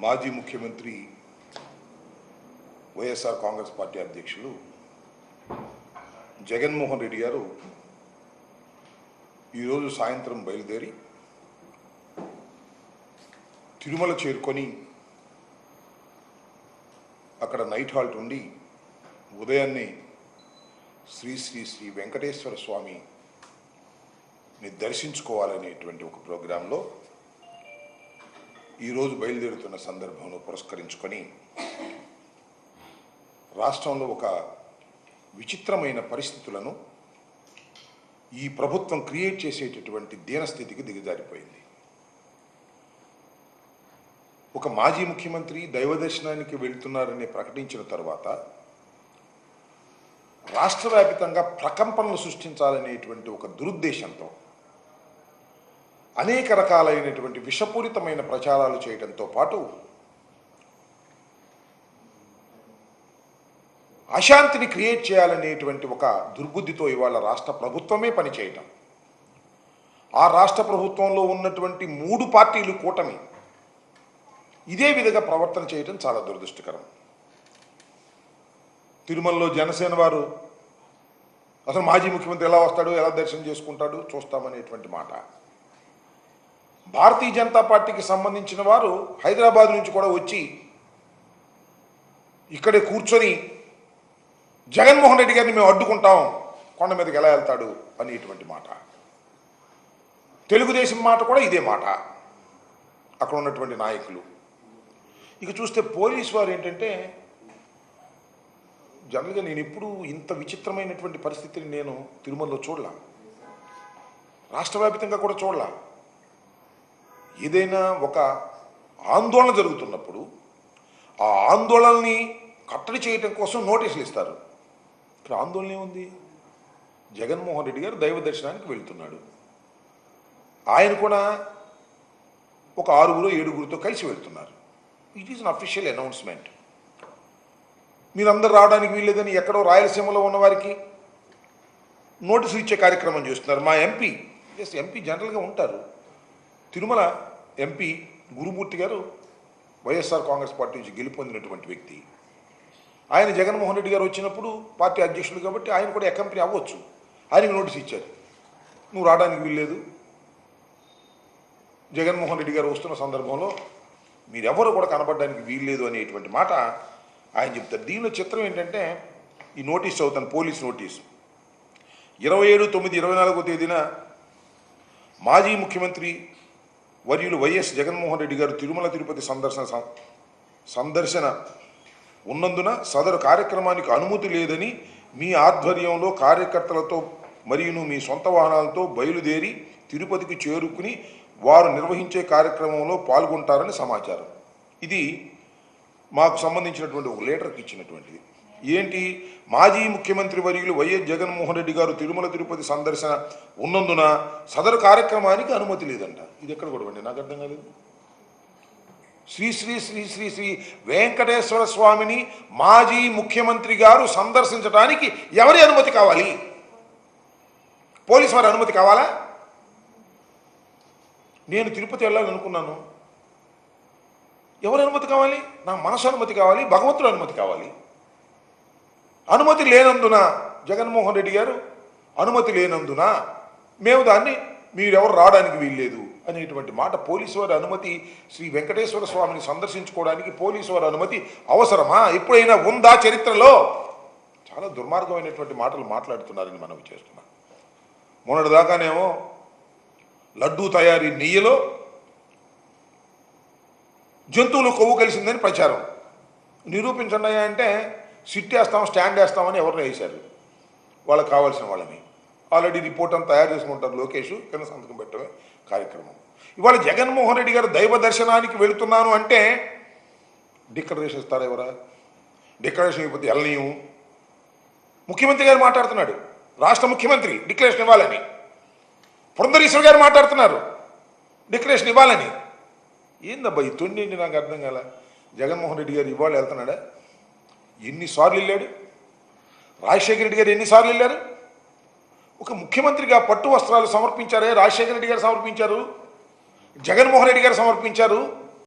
మాజీ ముఖ్యమంత్రి వైఎస్ఆర్ కాంగ్రెస్ పార్టీ అధ్యక్షులు జగన్మోహన్ రెడ్డి గారు ఈరోజు సాయంత్రం బయలుదేరి తిరుమల చేరుకొని అక్కడ నైట్ హాల్ట్ ఉండి ఉదయాన్నే శ్రీ శ్రీ శ్రీ వెంకటేశ్వర స్వామిని దర్శించుకోవాలనేటువంటి ఒక ప్రోగ్రాంలో ఈరోజు బయలుదేరుతున్న సందర్భంలో పురస్కరించుకొని రాష్ట్రంలో ఒక విచిత్రమైన పరిస్థితులను ఈ ప్రభుత్వం క్రియేట్ చేసేటటువంటి దీనస్థితికి దిగజారిపోయింది. ఒక మాజీ ముఖ్యమంత్రి దైవ దర్శనానికి వెళ్తున్నారని ప్రకటించిన తర్వాత రాష్ట్ర వ్యాపితంగా ప్రకంపనలు సృష్టించాలనేటువంటి ఒక దురుద్దేశంతో అనేక రకాలైనటువంటి విషపూరితమైన ప్రచారాలు చేయడంతో పాటు అశాంతిని క్రియేట్ చేయాలనేటువంటి ఒక దుర్బుద్ధితో ఇవాళ రాష్ట్ర ప్రభుత్వమే పనిచేయటం. ఆ రాష్ట్ర ప్రభుత్వంలో ఉన్నటువంటి మూడు పార్టీలు కూటమి ఇదే విధంగా ప్రవర్తన చేయటం చాలా దురదృష్టకరం. తిరుమలలో జనసేన వారు అసలు మాజీ ముఖ్యమంత్రి ఎలా వస్తాడు ఎలా దర్శనం చేసుకుంటాడు చూస్తామనేటువంటి మాట. భారతీయ జనతా పార్టీకి సంబంధించిన వారు హైదరాబాద్ నుంచి కూడా వచ్చి ఇక్కడే కూర్చొని జగన్మోహన్ రెడ్డి గారిని మేము అడ్డుకుంటాం కొండ మీదకి ఎలా వెళ్తాడు అనేటువంటి మాట. తెలుగుదేశం మాట కూడా ఇదే మాట. అక్కడ ఉన్నటువంటి నాయకులు. ఇక చూస్తే పోలీసు వారు ఏంటంటే జనరల్గా నేను ఎప్పుడు ఇంత విచిత్రమైనటువంటి పరిస్థితిని నేను తిరుమలలో చూడలా. రాష్ట్ర వ్యాప్తంగా కూడా చూడలా. ఏదైనా ఒక ఆందోళన జరుగుతున్నప్పుడు ఆ ఆందోళనని కట్టడి చేయటం కోసం నోటీసులు ఇస్తారు. ఇక్కడ ఆందోళన ఏముంది? జగన్మోహన్ రెడ్డి గారు దైవ దర్శనానికి వెళ్తున్నాడు. ఆయన కూడా ఒక ఆరుగురు ఏడుగురితో కలిసి వెళ్తున్నారు. It is unofficial announcement మీరందరూ రావడానికి వీల్లేదని ఎక్కడో రాయలసీమలో ఉన్నవారికి నోటీసులు ఇచ్చే కార్యక్రమం చేస్తున్నారు. మా ఎంపీ ఎస్ ఎంపీ జనరల్గా ఉంటారు. తిరుమల ఎంపీ గురుమూర్తి గారు వైఎస్ఆర్ కాంగ్రెస్ పార్టీ నుంచి గెలుపొందినటువంటి వ్యక్తి. ఆయన జగన్మోహన్ రెడ్డి గారు వచ్చినప్పుడు పార్టీ అధ్యక్షుడు కాబట్టి ఆయన కూడా ఎకంపెనీ అవ్వచ్చు. ఆయనకు నోటీస్ ఇచ్చారు. నువ్వు రావడానికి వీల్లేదు. జగన్మోహన్ రెడ్డి గారు వస్తున్న సందర్భంలో మీరెవరు కూడా కనపడడానికి వీల్లేదు అనేటువంటి మాట ఆయన చెప్తారు. దీనిలో చిత్రం ఏంటంటే ఈ నోటీస్ చదువుతాను పోలీస్ నోటీసు. ఇరవై ఏడు తొమ్మిది ఇరవై నాలుగో తేదీన మాజీ ముఖ్యమంత్రి వర్యులు వైఎస్ జగన్మోహన్ రెడ్డి గారు తిరుమల తిరుపతి సందర్శన సందర్శన ఉన్నందున సదరు కార్యక్రమానికి అనుమతి లేదని మీ ఆధ్వర్యంలో కార్యకర్తలతో మరియును మీ సొంత వాహనాలతో బయలుదేరి తిరుపతికి చేరుకుని వారు నిర్వహించే కార్యక్రమంలో పాల్గొంటారని సమాచారం. ఇది మాకు సంబంధించినటువంటి ఒక లీటర్కి ఇచ్చినటువంటిది. ఏంటి? మాజీ ముఖ్యమంత్రి వర్యులు వైఎస్ జగన్మోహన్ రెడ్డి గారు తిరుమల తిరుపతి సందర్శన ఉన్నందున సదరు కార్యక్రమానికి అనుమతి లేదంట. ఇది ఎక్కడ కూడా నాకు అర్థం కాలేదు. శ్రీ శ్రీ శ్రీ శ్రీ శ్రీ వెంకటేశ్వర స్వామిని మాజీ ముఖ్యమంత్రి గారు సందర్శించడానికి ఎవరి అనుమతి కావాలి? పోలీసు వారి అనుమతి కావాలా? నేను తిరుపతి వెళ్ళాలనుకున్నాను ఎవరి అనుమతి కావాలి? నా మనసు అనుమతి కావాలి భగవంతుడు అనుమతి కావాలి. అనుమతి లేనందున జగన్మోహన్ రెడ్డి గారు అనుమతి లేనందున మేము దాన్ని మీరెవరు రావడానికి వీల్లేదు అనేటువంటి మాట పోలీసు వారి అనుమతి శ్రీ వెంకటేశ్వర స్వామిని సందర్శించుకోవడానికి పోలీసు వారి అనుమతి అవసరమా? ఎప్పుడైనా ఉందా చరిత్రలో? చాలా దుర్మార్గమైనటువంటి మాటలు మాట్లాడుతున్నారని మనం చేస్తున్నాం. మొన్నటి దాకానేమో లడ్డూ తయారీ నెయ్యిలో జంతువులు కొవ్వు కలిసిందని ప్రచారం. నిరూపించండి అంటే సిట్ వేస్తాం స్టాండ్ వేస్తామని ఎవరిని వేశారు. వాళ్ళకి కావాల్సిన వాళ్ళని. ఆల్రెడీ రిపోర్ట్ అంతా తయారు చేసుకుంటారు లోకేష్ కింద సంతకం పెట్టడమే కార్యక్రమం. ఇవాళ జగన్మోహన్ రెడ్డి గారు దైవ దర్శనానికి వెళుతున్నాను అంటే డిక్లరేషన్ ఇస్తారా ఎవరా? డిక్లరేషన్ ఇవ్వకపోతే వెళ్ళనీయం ముఖ్యమంత్రి గారు మాట్లాడుతున్నాడు. రాష్ట్ర ముఖ్యమంత్రి డిక్లరేషన్ ఇవ్వాలని. పురంధరీశ్వర్ గారు మాట్లాడుతున్నారు. డిక్లరేషన్ ఇవ్వాలని. ఏందబ్బా ఈ తొండి నాకు అర్థం కాల? జగన్మోహన్ రెడ్డి గారు ఇవాళ వెళ్తున్నాడా? ఎన్నిసార్లు వెళ్ళాడు? రాజశేఖర రెడ్డి గారు ఎన్నిసార్లు వెళ్ళారు? ఒక ముఖ్యమంత్రిగా పట్టు వస్త్రాలు సమర్పించారే రాజశేఖర రెడ్డి గారు సమర్పించారు జగన్మోహన్ రెడ్డి గారు సమర్పించారు